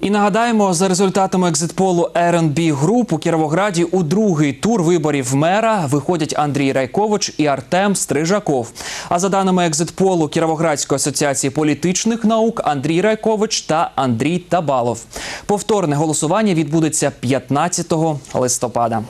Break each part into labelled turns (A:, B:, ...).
A: І нагадаємо, за результатами екзитполу R&B Group у Кіровограді у другий тур виборів мера виходять Андрій Райкович і Артем Стрижаков. А за даними екзитполу Кіровоградської асоціації політичних наук, Андрій Райкович та Андрій Табалов. Повторне голосування відбудеться 15 листопада.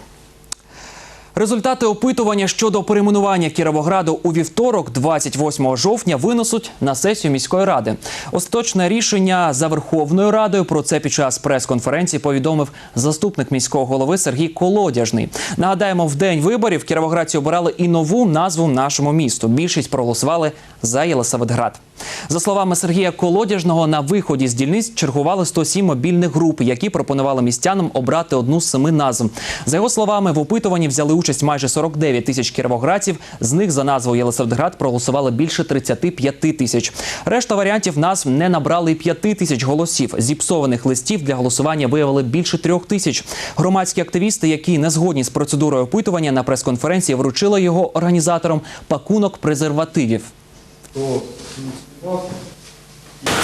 A: Результати опитування щодо перейменування Кіровограду у вівторок, 28 жовтня, винесуть на сесію міської ради. Остаточне рішення за Верховною Радою про це під час прес-конференції повідомив заступник міського голови Сергій Колодяжний. Нагадаємо, в день виборів кіровоградці обирали і нову назву нашому місту. Більшість проголосували за Єлисаветград. За словами Сергія Колодяжного, на виході з дільниць чергували 107 мобільних груп, які пропонували містянам обрати одну з семи назв. За його словами, в опитуванні взяли участь майже 49 тисяч кіровоградців. З них за назвою Єлисаветград проголосували більше 35 тисяч. Решта варіантів назв не набрали і 5 тисяч голосів. Зіпсованих листів для голосування виявили більше трьох тисяч. Громадські активісти, які не згодні з процедурою опитування, на прес-конференції вручили його організаторам пакунок презервативів.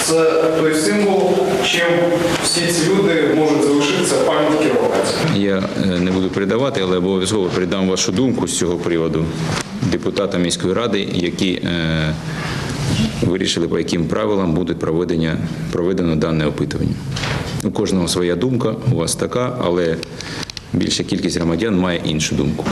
B: Це той символ, чим всі ці люди можуть залишитися в пам'яті.
C: Я е, не буду передавати, але обов'язково передам вашу думку з цього приводу депутатам міської ради, які е, вирішили, по яким правилам буде проведення, проведено дане опитування. У кожного своя думка, у вас така, але більша кількість громадян має іншу думку.